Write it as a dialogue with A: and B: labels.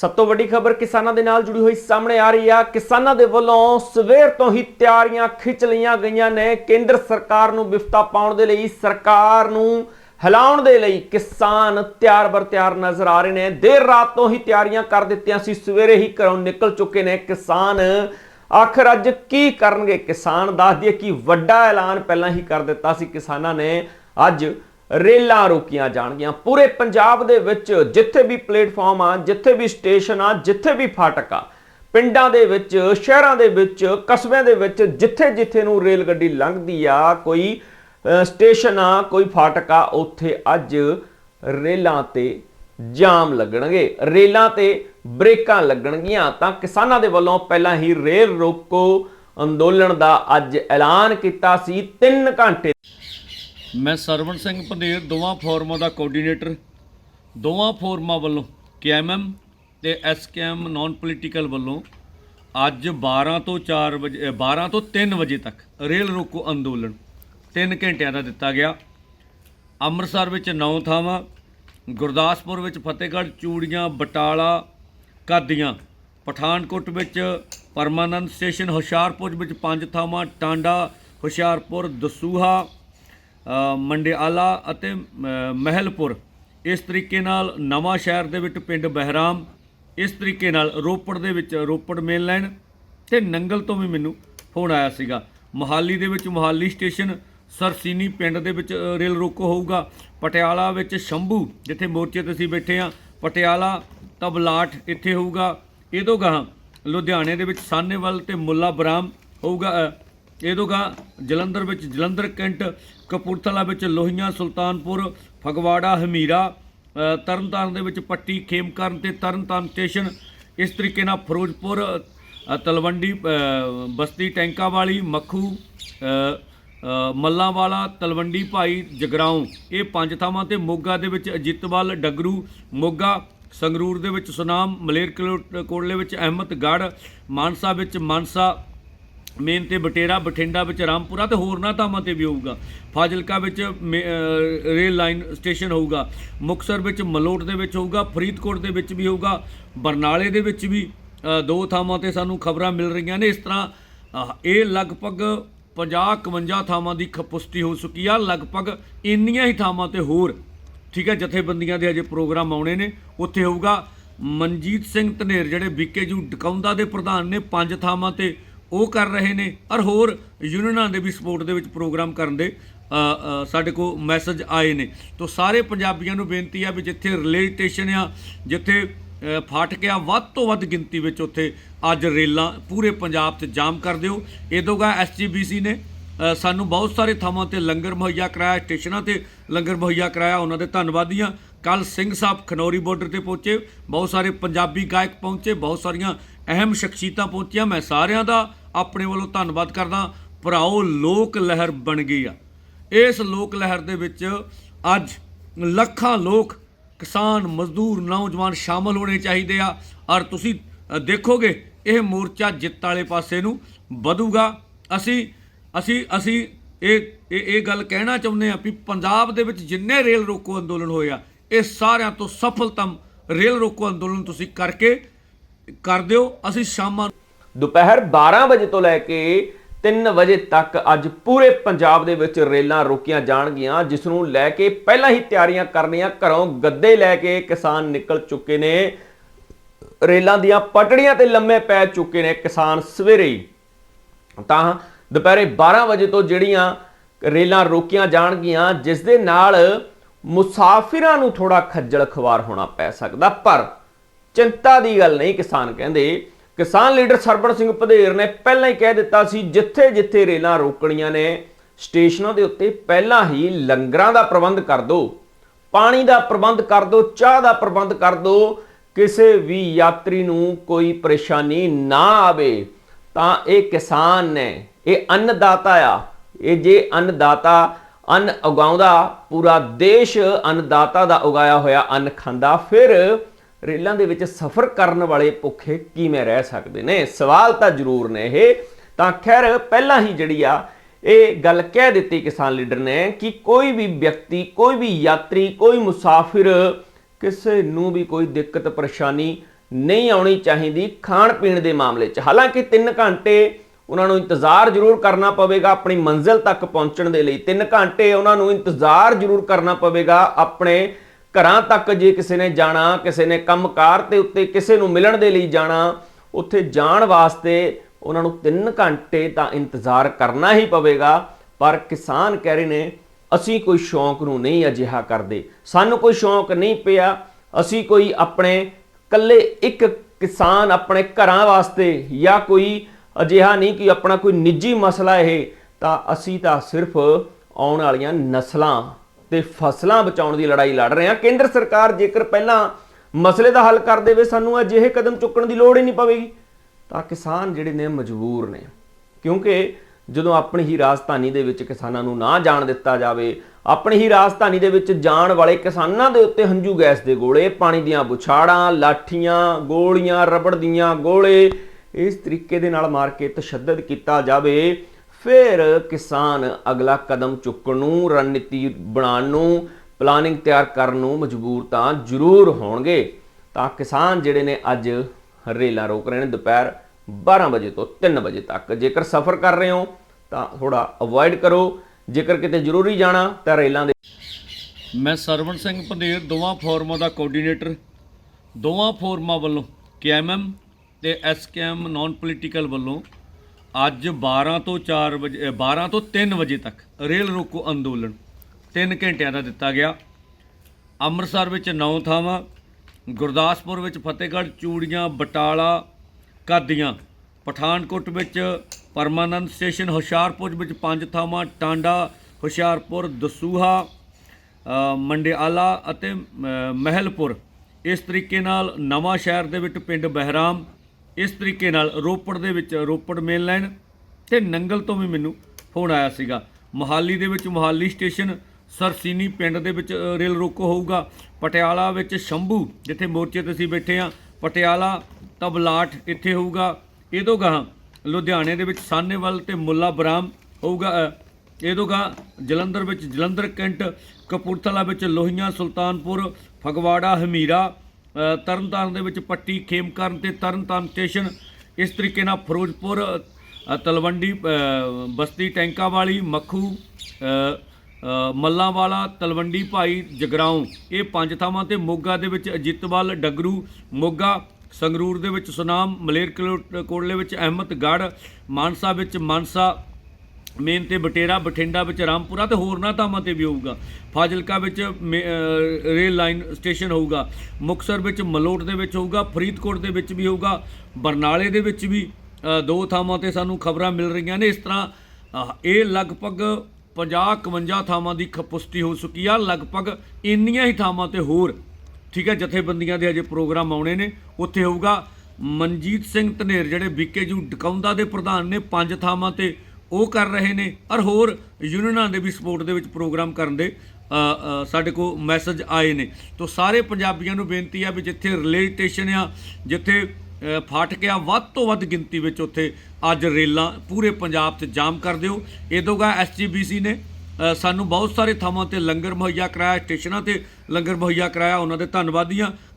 A: ਸਭ ਤੋਂ ਵੱਡੀ ਖਬਰ ਕਿਸਾਨਾਂ ਦੇ ਨਾਲ ਜੁੜੀ ਹੋਈ ਸਾਹਮਣੇ ਆ ਰਹੀ ਆ। ਕਿਸਾਨਾਂ ਦੇ ਵੱਲੋਂ ਸਵੇਰ ਤੋਂ ਹੀ ਤਿਆਰੀਆਂ ਖਿੱਚ ਲਈਆਂ ਗਈਆਂ ਨੇ। ਕੇਂਦਰ ਸਰਕਾਰ ਨੂੰ ਵਿਫਤਾ ਪਾਉਣ ਦੇ ਲਈ, ਸਰਕਾਰ ਨੂੰ ਹਿਲਾਉਣ ਦੇ ਲਈ ਕਿਸਾਨ ਤਿਆਰ ਬਰ ਤਿਆਰ ਨਜ਼ਰ ਆ ਰਹੇ ਨੇ। ਦੇਰ ਰਾਤ ਤੋਂ ਹੀ ਤਿਆਰੀਆਂ ਕਰ ਦਿੱਤੀਆਂ ਸੀ। ਸਵੇਰੇ ਹੀ ਘਰੋਂ ਨਿਕਲ ਚੁੱਕੇ ਨੇ ਕਿਸਾਨ। ਆਖਰ ਅੱਜ ਕੀ ਕਰਨਗੇ ਕਿਸਾਨ? ਦੱਸਦੀ ਦਈਏ ਕਿ ਵੱਡਾ ਐਲਾਨ ਪਹਿਲਾਂ ਹੀ ਕਰ ਦਿੱਤਾ ਸੀ ਕਿਸਾਨਾਂ ਨੇ। ਅੱਜ ਰੇਲਾਂ ਰੋਕੀਆਂ ਜਾਣਗੀਆਂ। ਪੂਰੇ ਪੰਜਾਬ ਦੇ ਵਿੱਚ ਜਿੱਥੇ ਵੀ ਪਲੇਟਫਾਰਮ ਆ, ਜਿੱਥੇ ਵੀ ਸਟੇਸ਼ਨ ਆ, ਜਿੱਥੇ ਵੀ ਫਾਟਕ ਆ, ਪਿੰਡਾਂ ਦੇ ਵਿੱਚ, ਸ਼ਹਿਰਾਂ ਦੇ ਵਿੱਚ, ਕਸਬਿਆਂ ਦੇ ਵਿੱਚ, ਜਿੱਥੇ ਜਿੱਥੇ ਨੂੰ ਰੇਲ ਗੱਡੀ ਲੰਘਦੀ ਆ, ਕੋਈ ਸਟੇਸ਼ਨ ਆ, ਕੋਈ ਫਾਟਕ ਆ, ਉੱਥੇ ਅੱਜ ਰੇਲਾਂ ਤੇ ਜਾਮ ਲੱਗਣਗੇ। ਰੇਲਾਂ ਤੇ ਬ੍ਰੇਕਾਂ ਲੱਗਣਗੀਆਂ। ਤਾਂ ਕਿਸਾਨਾਂ ਦੇ ਵੱਲੋਂ ਪਹਿਲਾਂ ਹੀ ਰੇਲ ਰੋਕੋ ਅੰਦੋਲਨ ਦਾ ਅੱਜ ਐਲਾਨ ਕੀਤਾ ਸੀ। 3 ਘੰਟੇ
B: ਮੈਂ ਸਰਵਣ ਸਿੰਘ ਪੰਧੇਰ ਦੋਵਾਂ ਫੋਰਮਾਂ ਦਾ ਕੋਆਰਡੀਨੇਟਰ ਦੋਵਾਂ ਫੋਰਮਾਂ ਵੱਲੋਂ ਕੇਐਮਐਮ ਤੇ ਐਸਕੇਐਮ ਨਾਨ ਪੋਲੀਟੀਕਲ ਵੱਲੋਂ ਅੱਜ 12 ਤੋਂ 4 ਵਜੇ ਅ, 12 ਤੋਂ 3 ਵਜੇ ਤੱਕ ਰੇਲ ਰੋਕੋ ਅੰਦੋਲਨ 3 ਘੰਟਿਆਂ ਦਾ ਦਿੱਤਾ ਗਿਆ। ਅੰਮ੍ਰਿਤਸਰ ਵਿੱਚ 9 ਥਾਵਾਂ ਗੁਰਦਾਸਪੁਰ ਵਿੱਚ ਫਤਿਹਗੜ੍ਹ ਚੂੜੀਆਂ ਬਟਾਲਾ ਕਾਦੀਆਂ ਪਠਾਨਕੋਟ ਵਿੱਚ ਪਰਮਾਨੰਦ ਸਟੇਸ਼ਨ ਹੁਸ਼ਿਆਰਪੁਰ ਵਿੱਚ ਪੰਜ ਥਾਵਾਂ ਟਾਂਡਾ ਹੁਸ਼ਿਆਰਪੁਰ ਦਸੂਹਾ ਮੰਡਿਆਲਾ ਅਤੇ ਮਹਿਲਪੁਰ। ਇਸ ਤਰੀਕੇ ਨਾਲ ਨਵਾਂ ਸ਼ਹਿਰ ਦੇ ਵਿੱਚ ਪਿੰਡ ਬਹਿਰਾਮ, ਇਸ ਤਰੀਕੇ ਨਾਲ ਰੋਪੜ ਦੇ ਵਿੱਚ ਰੋਪੜ ਮੇਨ ਲਾਈਨ ਤੇ ਨੰਗਲ ਤੋਂ ਵੀ ਮੈਨੂੰ ਫੋਨ ਆਇਆ ਸੀਗਾ। ਮੋਹਾਲੀ ਦੇ ਵਿੱਚ ਮੋਹਾਲੀ ਸਟੇਸ਼ਨ, ਸਰਸੀਨੀ ਪਿੰਡ ਦੇ ਵਿੱਚ ਰੇਲ ਰੋਕੋ ਹੋਊਗਾ। ਪਟਿਆਲਾ ਵਿੱਚ ਸ਼ੰਭੂ, ਜਿੱਥੇ ਮੋਰਚੇ ਤੇ ਅਸੀਂ ਬੈਠੇ ਆ ਪਟਿਆਲਾ, ਤਬਲਾਟ ਇੱਥੇ ਹੋਊਗਾ। ਇਹ ਤੋਂ ਗਾਹਾਂ ਲੁਧਿਆਣੇ ਦੇ ਵਿੱਚ ਸਾਨੇਵਾਲ ਤੇ ਮੁੱਲਾ ਬਰਾਮ ਹੋਊਗਾ ਇਹ ਤੋਂ ਗਾਹਾਂ ਜਲੰਧਰ ਵਿੱਚ, ਜਲੰਧਰ ਕੈਂਟ ਕਪੂਰਥਲਾ ਵਿੱਚ ਲੋਹੀਆਂ, ਸੁਲਤਾਨਪੁਰ, ਫਗਵਾੜਾ, ਹਮੀਰਾ ਤਰਨਤਾਰਨ ਦੇ ਵਿੱਚ ਪੱਟੀ, ਖੇਮਕਰਨ ਤੇ ਤਰਨਤਾਰਨ ਸਟੇਸ਼ਨ, ਇਸ ਤਰੀਕੇ ਨਾਲ ਫਿਰੋਜ਼ਪੁਰ ਤਲਵੰਡੀ ਬਸਤੀ ਟੈਂਕਾ ਵਾਲੀ ਮੱਖੂ ਮੱਲਾਂਵਾਲਾ, ਤਲਵੰਡੀ ਭਾਈ, ਜਗਰਾਉਂ, ਇਹ ਪੰਜ ਥਾਵਾਂ ਤੇ ਮੋਗਾ ਦੇ ਵਿੱਚ ਅਜੀਤਵਾਲ, ਡਗਰੂ, ਮੋਗਾ, ਸੰਗਰੂਰ ਦੇ ਵਿੱਚ ਸੁਨਾਮ ਮਲੇਰਕੋਟਲੇ ਵਿੱਚ ਅਹਿਮਦਗੜ੍ਹ ਮਾਨਸਾ ਵਿੱਚ ਮਾਨਸਾ ਮੇਨ ਤੇ ਬਟੇਰਾ, ਬਠਿੰਡਾ ਵਿੱਚ ਰਾਮਪੁਰਾ ਤੇ ਹੋਰਨਾਂ ਥਾਵਾਂ ਤੇ ਵੀ ਹੋਊਗਾ। ਫਾਜ਼ਿਲਕਾ ਵਿੱਚ ਮੇ- ਰੇਲ ਲਾਈਨ ਸਟੇਸ਼ਨ ਹੋਊਗਾ। ਮੁਕਸਰ ਵਿੱਚ ਮਲੋਟ ਦੇ ਵਿੱਚ ਹੋਊਗਾ, ਫਰੀਦਕੋਟ ਦੇ ਵਿੱਚ ਵੀ ਹੋਊਗਾ, ਬਰਨਾਲੇ ਦੇ ਵਿੱਚ ਵੀ ਦੋ ਥਾਵਾਂ ਤੇ ਸਾਨੂੰ ਖਬਰਾਂ ਮਿਲ ਰਹੀਆਂ ਨੇ। ਇਸ ਤਰ੍ਹਾਂ ਇਹ ਲਗਭਗ 50 51 ਥਾਵਾਂ ਦੀ ਖ- ਪੁਸ਼ਟੀ ਹੋ ਚੁੱਕੀ ਆ। ਲਗਭਗ ਇੰਨੀਆਂ ਹੀ ਥਾਵਾਂ ਤੇ ਹੋਰ, ਠੀਕ ਹੈ, ਜਥੇਬੰਦੀਆਂ ਦੇ ਅਜੇ ਪ੍ਰੋਗਰਾਮ ਆਉਣੇ ਨੇ। ਉੱਥੇ ਹੋਊਗਾ ਮਨਜੀਤ ਸਿੰਘ ਧਨੇਰ, ਜਿਹੜੇ ਬੀਕੇਯੂ ਡਕਾਉਂਦਾ ਦੇ ਪ੍ਰਧਾਨ ਨੇ, ਪੰਜ ਥਾਵਾਂ ਤੇ ਉਹ ਕਰ ਰਹੇ ਨੇ ਔਰ ਹੋਰ ਯੂਨੀਅਨਾਂ ਦੇ ਵੀ ਸਪੋਰਟ ਦੇ ਵਿੱਚ ਪ੍ਰੋਗਰਾਮ ਕਰਨ ਦੇ ਸਾਡੇ ਕੋਲ ਮੈਸੇਜ ਆਏ ਨੇ। ਤੋਂ ਸਾਰੇ ਪੰਜਾਬੀਆਂ ਨੂੰ ਬੇਨਤੀ ਆ ਵੀ ਜਿੱਥੇ ਰਿਲੇ ਸਟੇਸ਼ਨ ਆ ਜਿੱਥੇ ਅ, ਫਾਟਕ ਆ ਵੱਧ ਤੋਂ ਵੱਧ ਗਿਣਤੀ ਵਿੱਚ ਉੱਥੇ ਅੱਜ ਰੇਲਾਂ ਪੂਰੇ ਪੰਜਾਬ 'ਚ ਜਾਮ ਕਰ ਦਿਓ। ਇਹਦੋਗਾ ਐਸਜੀਬੀਸੀ ਨੇ ਸਾਨੂੰ ਬਹੁਤ ਸਾਰੇ ਥਾਵਾਂ ਤੇ ਲੰਗਰ ਮੁਹੱਈਆ ਕਰਾਇਆ ਸਟੇਸ਼ਨਾਂ ਤੇ ਲੰਗਰ ਮੁਹੱਈਆ ਕਰਾਇਆ ਉਹਨਾਂ ਦੇ ਧੰਨਵਾਦੀ ਹਾਂ ਕੱਲ ਸਿੰਘ ਸਾਹਿਬ ਖਨੌਰੀ ਬਾਰਡਰ ਤੇ ਪਹੁੰਚੇ ਬਹੁਤ ਸਾਰੇ ਪੰਜਾਬੀ ਗਾਇਕ ਪਹੁੰਚੇ ਬਹੁਤ ਸਾਰੀਆਂ ਅਹਿਮ ਸ਼ਖਸੀਅਤਾਂ ਪਹੁੰਚੀਆਂ ਮੈਂ ਸਾਰਿਆਂ ਦਾ ਆਪਣੇ ਵੱਲੋਂ ਧੰਨਵਾਦ ਕਰਦਾ। ਭਰਾਓ, ਲੋਕ ਲਹਿਰ ਬਣ ਗਈ ਆ। ਇਸ ਲੋਕ ਲਹਿਰ ਦੇ ਵਿੱਚ ਅੱਜ ਲੱਖਾਂ ਲੋਕ, ਕਿਸਾਨ, ਮਜ਼ਦੂਰ, ਨੌਜਵਾਨ ਸ਼ਾਮਲ ਹੋਣੇ ਚਾਹੀਦੇ ਆ। ਔਰ ਤੁਸੀਂ ਦੇਖੋਗੇ, ਇਹ ਮੋਰਚਾ ਜਿੱਤ ਵਾਲੇ ਪਾਸੇ ਨੂੰ ਵਧੂਗਾ। ਅਸੀਂ ਅਸੀਂ ਅਸੀਂ ਇਹ ਇਹ ਇਹ ਗੱਲ ਕਹਿਣਾ ਚਾਹੁੰਦੇ ਆ ਵੀ ਪੰਜਾਬ ਦੇ ਵਿੱਚ ਜਿੰਨੇ ਰੇਲ ਰੋਕੋ ਅੰਦੋਲਨ ਹੋਏ ਆ, ਇਹ ਸਾਰਿਆਂ ਤੋਂ ਸਫਲਤਮ ਰੇਲ ਰੋਕੋ ਅੰਦੋਲਨ ਤੁਸੀਂ ਕਰਕੇ ਕਰ ਦਿਓ। ਅਸੀਂ ਸ਼ਾਮਾਂ
A: ਦੁਪਹਿਰ 12 ਵਜੇ ਤੋਂ ਲੈ ਕੇ 3 ਵਜੇ ਤੱਕ ਅੱਜ ਪੂਰੇ ਪੰਜਾਬ ਦੇ ਵਿੱਚ ਰੇਲਾਂ ਰੋਕੀਆਂ ਜਾਣਗੀਆਂ ਜਿਸ ਨੂੰ ਲੈ ਕੇ ਪਹਿਲਾਂ ਹੀ ਤਿਆਰੀਆਂ ਕਰਨੀਆਂ, ਘਰੋਂ ਗੱਦੇ ਲੈ ਕੇ ਕਿਸਾਨ ਨਿਕਲ ਚੁੱਕੇ ਨੇ। ਰੇਲਾਂ ਦੀਆਂ ਪਟੜੀਆਂ ਤੇ ਲੰਮੇ ਪੈ ਚੁੱਕੇ ਨੇ ਕਿਸਾਨ ਸਵੇਰੇ ਤਾਂ ਦੁਪਹਿਰੇ 12 ਵਜੇ ਤੋਂ ਜਿਹੜੀਆਂ ਰੇਲਾਂ ਰੋਕੀਆਂ ਜਾਣਗੀਆਂ, ਜਿਸ ਦੇ ਨਾਲ ਮੁਸਾਫਿਰਾਂ ਨੂੰ ਥੋੜਾ ਖੱਜਲ ਖਵਾਰ ਹੋਣਾ ਪੈ ਸਕਦਾ, ਪਰ ਚਿੰਤਾ ਦੀ ਗੱਲ ਨਹੀਂ, ਕਿਸਾਨ ਕਹਿੰਦੇ ਕਿਸਾਨ ਲੀਡਰ ਸਰਬਣ ਸਿੰਘ ਭਦੇਰ ਨੇ ਪਹਿਲਾਂ ਹੀ ਕਹਿ ਦਿੱਤਾ ਸੀ, ਜਿੱਥੇ ਜਿੱਥੇ ਰੇਲਾਂ ਰੋਕਣੀਆਂ ਨੇ, ਸਟੇਸ਼ਨਾਂ ਦੇ ਉੱਤੇ ਪਹਿਲਾਂ ਹੀ ਲੰਗਰਾਂ ਦਾ ਪ੍ਰਬੰਧ ਕਰ ਦਿਓ ਪਾਣੀ ਦਾ ਪ੍ਰਬੰਧ ਕਰ ਦਿਓ ਚਾਹ ਦਾ ਪ੍ਰਬੰਧ ਕਰ ਦਿਓ ਕਿਸੇ ਵੀ ਯਾਤਰੀ ਨੂੰ ਕੋਈ ਪਰੇਸ਼ਾਨੀ ਨਾ ਆਵੇ, ਤਾਂ ਇਹ ਕਿਸਾਨ ਨੇ, ਇਹ ਅੰਨਦਾਤਾ ਆ, ਇਹ ਜੇ ਅੰਨਦਾਤਾ ਅੰਨ ਉਗਾਉਂਦਾ, ਪੂਰਾ ਦੇਸ਼ ਅੰਨਦਾਤਾ ਦਾ ਉਗਾਇਆ ਹੋਇਆ ਅੰਨ ਖਾਂਦਾ, ਫਿਰ ਰੇਲਾਂ ਦੇ ਵਿੱਚ ਸਫ਼ਰ ਕਰਨ ਵਾਲੇ ਭੁੱਖੇ ਕਿਵੇਂ ਰਹਿ ਸਕਦੇ ਨੇ? ਸਵਾਲ ਤਾਂ ਜ਼ਰੂਰ ਨੇ ਇਹ। ਤਾਂ ਖੈਰ, ਪਹਿਲਾਂ ਹੀ ਜਿਹੜੀ ਆ, ਇਹ ਗੱਲ ਕਹਿ ਦਿੱਤੀ ਕਿਸਾਨ ਲੀਡਰ ਨੇ ਕਿ ਕੋਈ ਵੀ ਵਿਅਕਤੀ, ਕੋਈ ਵੀ ਯਾਤਰੀ, ਕੋਈ ਮੁਸਾਫਿਰ ਕਿਸੇ ਨੂੰ ਵੀ ਕੋਈ ਦਿੱਕਤ, ਪਰੇਸ਼ਾਨੀ ਨਹੀਂ ਆਉਣੀ ਚਾਹੀਦੀ ਖਾਣ ਪੀਣ ਦੇ ਮਾਮਲੇ 'ਚ। ਹਾਲਾਂਕਿ 3 ਘੰਟੇ ਉਹਨਾਂ ਨੂੰ ਇੰਤਜ਼ਾਰ ਜ਼ਰੂਰ ਕਰਨਾ ਪਵੇਗਾ ਆਪਣੀ ਮੰਜ਼ਿਲ ਤੱਕ ਪਹੁੰਚਣ ਦੇ ਲਈ। 3 ਘੰਟੇ ਉਹਨਾਂ ਨੂੰ ਇੰਤਜ਼ਾਰ ਜ਼ਰੂਰ ਕਰਨਾ ਪਵੇਗਾ ਆਪਣੇ ਘਰਾਂ ਤੱਕ ਜੇ ਕਿਸੇ ਨੇ ਜਾਣਾ, ਕਿਸੇ ਨੇ ਕੰਮਕਾਰ ਤੇ ਉੱਤੇ ਕਿਸੇ ਨੂੰ ਮਿਲਣ ਦੇ ਲਈ ਜਾਣਾ, ਉੱਥੇ ਜਾਣ ਵਾਸਤੇ ਉਹਨਾਂ ਨੂੰ 3 ਘੰਟੇ ਤਾਂ ਇੰਤਜ਼ਾਰ ਕਰਨਾ ਹੀ ਪਵੇਗਾ। ਪਰ ਕਿਸਾਨ ਕਹਿ ਰਹੇ ਨੇ, ਅਸੀਂ ਕੋਈ ਸ਼ੌਂਕ ਨੂੰ ਨਹੀਂ ਅਜਿਹਾ ਕਰਦੇ। ਸਾਨੂੰ ਕੋਈ ਸ਼ੌਂਕ ਨਹੀਂ ਪਿਆ। ਅਸੀਂ ਕੋਈ ਆਪਣੇ ਕੱਲੇ ਇੱਕ ਕਿਸਾਨ ਆਪਣੇ ਘਰਾਂ ਵਾਸਤੇ ਜਾਂ ਕੋਈ ਅਜਿਹਾ ਨਹੀਂ ਕਿ ਆਪਣਾ ਕੋਈ ਨਿੱਜੀ ਮਸਲਾ ਇਹ, ਤਾਂ ਅਸੀਂ ਤਾਂ ਸਿਰਫ ਆਉਣ ਵਾਲੀਆਂ ਨਸਲਾਂ ਤੇ ਫਸਲਾਂ ਬਚਾਉਣ ਦੀ ਲੜਾਈ ਲੜ ਰਹੇ ਹਾਂ। ਕੇਂਦਰ ਸਰਕਾਰ ਜੇਕਰ ਪਹਿਲਾਂ ਮਸਲੇ ਦਾ ਹੱਲ ਕਰ ਦੇਵੇ, ਸਾਨੂੰ ਅਜਿਹੇ ਕਦਮ ਚੁੱਕਣ ਦੀ ਲੋੜ ਹੀ ਨਹੀਂ ਪਵੇਗੀ। ਤਾਂ ਕਿਸਾਨ ਜਿਹੜੇ ਨੇ, ਮਜਬੂਰ ਨੇ। ਕਿਉਂਕਿ ਜਦੋਂ ਆਪਣੀ ਹੀ ਰਾਜਧਾਨੀ ਦੇ ਵਿੱਚ ਕਿਸਾਨਾਂ ਨੂੰ ਨਾ ਜਾਣ ਦਿੱਤਾ ਜਾਵੇ, ਆਪਣੀ ਹੀ ਰਾਜਧਾਨੀ ਦੇ ਵਿੱਚ ਜਾਣ ਵਾਲੇ ਕਿਸਾਨਾਂ ਦੇ ਉੱਤੇ ਹੰਝੂ ਗੈਸ ਦੇ ਗੋਲੇ, ਪਾਣੀ ਦੀਆਂ ਬੁਛਾੜਾਂ, ਲਾਠੀਆਂ, ਗੋਲੀਆਂ, ਰਬੜ ਦੀਆਂ ਗੋਲੇ, ਇਸ ਤਰੀਕੇ ਦੇ ਨਾਲ ਮਾਰ ਕੇ ਤਸ਼ੱਦਦ ਕੀਤਾ ਜਾਵੇ। ਫਿਰ ਕਿਸਾਨ ਅਗਲਾ ਕਦਮ ਚੁੱਕਣ ਨੂੰ ਰਣਨੀਤੀ ਬਣਾਉਣ ਨੂੰ ਪਲਾਨਿੰਗ ਤਿਆਰ ਕਰਨ ਨੂੰ ਮਜਬੂਰ ਤਾਂ ਜ਼ਰੂਰ ਹੋਣਗੇ। ਤਾਂ ਕਿਸਾਨ ਜਿਹੜੇ ਨੇ ਅੱਜ ਰੇਲਾਂ ਰੋਕ ਰਹੇ ਨੇ ਦੁਪਹਿਰ 12 ਵਜੇ ਤੋਂ 3 ਵਜੇ ਤੱਕ। ਜੇਕਰ ਸਫ਼ਰ ਕਰ ਰਹੇ ਹੋ, ਤਾਂ ਥੋੜਾ ਅਵੋਇਡ ਕਰੋ। ਜੇਕਰ ਕਿਤੇ ਜ਼ਰੂਰੀ ਜਾਣਾ, ਤਾਂ ਰੇਲਾਂ ਦੇ
B: ਮੈਂ ਸਰਵਣ ਸਿੰਘ ਪੰਧੇਰ, ਦੋਵਾਂ ਫੋਰਮਾਂ ਦਾ ਕੋਆਰਡੀਨੇਟਰ ਦੋਵਾਂ ਫੋਰਮਾਂ ਵੱਲੋਂ ਕੇਐਮਐਮ ਤੇ ਐਸਕੇਐਮ ਨਾਨ ਪੋਲੀਟੀਕਲ ਵੱਲੋਂ ਅੱਜ 12 ਤੋਂ 4 ਵਜੇ ਅ, 12 ਤੋਂ 3 ਵਜੇ ਤੱਕ ਰੇਲ ਰੋਕੋ ਅੰਦੋਲਨ 3 ਘੰਟਿਆਂ ਦਾ ਦਿੱਤਾ ਗਿਆ। ਅੰਮ੍ਰਿਤਸਰ ਵਿੱਚ 9 ਥਾਵਾਂ ਗੁਰਦਾਸਪੁਰ ਵਿੱਚ ਫਤਿਹਗੜ੍ਹ ਚੂੜੀਆਂ ਬਟਾਲਾ ਕਾਦੀਆਂ ਪਠਾਨਕੋਟ ਵਿੱਚ ਪਰਮਾਨੰਦ ਸਟੇਸ਼ਨ ਹੁਸ਼ਿਆਰਪੁਰ ਵਿੱਚ 5 ਥਾਵਾਂ ਟਾਂਡਾ ਹੁਸ਼ਿਆਰਪੁਰ ਦਸੂਹਾ ਮੰਡਿਆਲਾ ਅਤੇ ਮਹਿਲਪੁਰ। ਇਸ ਤਰੀਕੇ ਨਾਲ ਨਵਾਂ ਸ਼ਹਿਰ ਦੇ ਵਿੱਚ ਪਿੰਡ ਬਹਿਰਾਮ ਇਸ ਤਰੀਕੇ ਨਾਲ ਰੋਪੜ ਦੇ ਵਿੱਚ ਰੋਪੜ ਮੇਨ ਲਾਈਨ ਤੇ ਨੰਗਲ ਤੋਂ ਵੀ ਮੈਨੂੰ ਫੋਨ ਆਇਆ ਸੀਗਾ। ਮੋਹਾਲੀ ਦੇ ਵਿੱਚ ਮੋਹਾਲੀ ਸਟੇਸ਼ਨ ਸਰਸੀਨੀ ਪਿੰਡ ਦੇ ਵਿੱਚ ਰੇਲ ਰੋਕੋ ਹੋਊਗਾ। ਪਟਿਆਲਾ ਵਿੱਚ ਸ਼ੰਭੂ ਜਿੱਥੇ ਮੋਰਚੇ ਤੇ ਅਸੀਂ ਬੈਠੇ ਆ ਪਟਿਆਲਾ ਤਬਲਾਟ ਇੱਥੇ ਹੋਊਗਾ। ਇਹ ਤੋਂ ਗਾਹਾਂ ਲੁਧਿਆਣੇ ਦੇ ਵਿੱਚ ਸਾਨੇਵਾਲ ਤੇ ਮੁੱਲਾ ਬਰਾਮ ਹੋਊਗਾ ਅ, ਇਹ ਤੋਂ ਗਾਹਾਂ ਜਲੰਧਰ ਵਿੱਚ ਜਲੰਧਰ ਕੈਂਟ ਕਪੂਰਥਲਾ ਵਿੱਚ ਲੋਹੀਆਂ ਸੁਲਤਾਨਪੁਰ ਫਗਵਾੜਾ ਹਮੀਰਾ ਤਰਨਤਾਰਨ ਦੇ ਵਿੱਚ ਪੱਟੀ, ਖੇਮਕਰਨ ਤੇ ਤਰਨਤਾਰਨ ਸਟੇਸ਼ਨ, ਇਸ ਤਰੀਕੇ ਨਾਲ ਫਿਰੋਜ਼ਪੁਰ ਤਲਵੰਡੀ ਬਸਤੀ ਟੈਂਕਾ ਵਾਲੀ ਮੱਖੂ ਮੱਲਾਂਵਾਲਾ, ਤਲਵੰਡੀ ਭਾਈ, ਜਗਰਾਉਂ, ਇਹ ਪੰਜ ਥਾਵਾਂ ਤੇ ਮੋਗਾ ਦੇ ਵਿੱਚ ਅਜਿੱਤਵਾਲ, ਡਗਰੂ, ਮੋਗਾ, ਸੰਗਰੂਰ ਦੇ ਵਿੱਚ ਸੁਨਾਮ ਮਲੇਰਕੋਟਲੇ ਵਿੱਚ ਅਹਿਮਦਗੜ੍ਹ ਮਾਨਸਾ ਵਿੱਚ ਮਾਨਸਾ ਮੇਨ ਤੇ ਬਟੇਰਾ, ਬਠਿੰਡਾ ਵਿੱਚ ਰਾਮਪੁਰਾ ਤੇ ਹੋਰਨਾਂ ਥਾਵਾਂ ਤੇ ਵੀ ਹੋਊਗਾ। ਫਾਜ਼ਿਲਕਾ ਵਿੱਚ ਮੇ- ਰੇਲ ਲਾਈਨ ਸਟੇਸ਼ਨ ਹੋਊਗਾ। ਮੁਕਸਰ ਵਿੱਚ ਮਲੋਟ ਦੇ ਵਿੱਚ ਹੋਊਗਾ, ਫਰੀਦਕੋਟ ਦੇ ਵਿੱਚ ਵੀ ਹੋਊਗਾ, ਬਰਨਾਲੇ ਦੇ ਵਿੱਚ ਵੀ ਦੋ ਥਾਵਾਂ ਤੇ ਸਾਨੂੰ ਖਬਰਾਂ ਮਿਲ ਰਹੀਆਂ ਨੇ। ਇਸ ਤਰ੍ਹਾਂ ਇਹ ਲਗਭਗ 50 51 ਥਾਵਾਂ ਦੀ ਖ- ਪੁਸ਼ਟੀ ਹੋ ਚੁੱਕੀ ਆ। ਲਗਭਗ ਇੰਨੀਆਂ ਹੀ ਥਾਵਾਂ ਤੇ ਹੋਰ, ਠੀਕ ਹੈ, ਜਥੇਬੰਦੀਆਂ ਦੇ ਅਜੇ ਪ੍ਰੋਗਰਾਮ ਆਉਣੇ ਨੇ। ਉੱਥੇ ਹੋਊਗਾ ਮਨਜੀਤ ਸਿੰਘ ਧਨੇਰ, ਜਿਹੜੇ ਬੀਕੇਯੂ ਡਕੌਂਦਾ ਦੇ ਪ੍ਰਧਾਨ ਨੇ, ਪੰਜ ਥਾਵਾਂ ਤੇ ਉਹ ਕਰ ਰਹੇ ਨੇ ਔਰ ਹੋਰ ਯੂਨੀਅਨਾਂ ਦੇ ਵੀ ਸਪੋਰਟ ਦੇ ਵਿੱਚ ਪ੍ਰੋਗਰਾਮ ਕਰਨ ਦੇ ਸਾਡੇ ਕੋਲ ਮੈਸੇਜ ਆਏ ਨੇ। ਤੋਂ ਸਾਰੇ ਪੰਜਾਬੀਆਂ ਨੂੰ ਬੇਨਤੀ ਆ ਵੀ ਜਿੱਥੇ ਰਿਲੇ ਸਟੇਸ਼ਨ ਆ, ਜਿੱਥੇ ਫਾਟਕ ਆ, ਵੱਧ ਤੋਂ ਵੱਧ ਗਿਣਤੀ ਵਿੱਚ ਉੱਥੇ ਅੱਜ ਰੇਲਾਂ ਪੂਰੇ ਪੰਜਾਬ 'ਚ ਜਾਮ ਕਰ ਦਿਓ। ਇਹਦੋਗਾ ਐਸਜੀਬੀਸੀ ਨੇ ਸਾਨੂੰ ਬਹੁਤ ਸਾਰੇ ਥਾਵਾਂ ਤੇ ਲੰਗਰ ਮੁਹੱਈਆ ਕਰਾਇਆ, ਸਟੇਸ਼ਨਾਂ ਤੇ ਲੰਗਰ ਮੁਹੱਈਆ ਕਰਾਇਆ, ਉਹਨਾਂ ਦੇ ਧੰਨਵਾਦੀ ਹਾਂ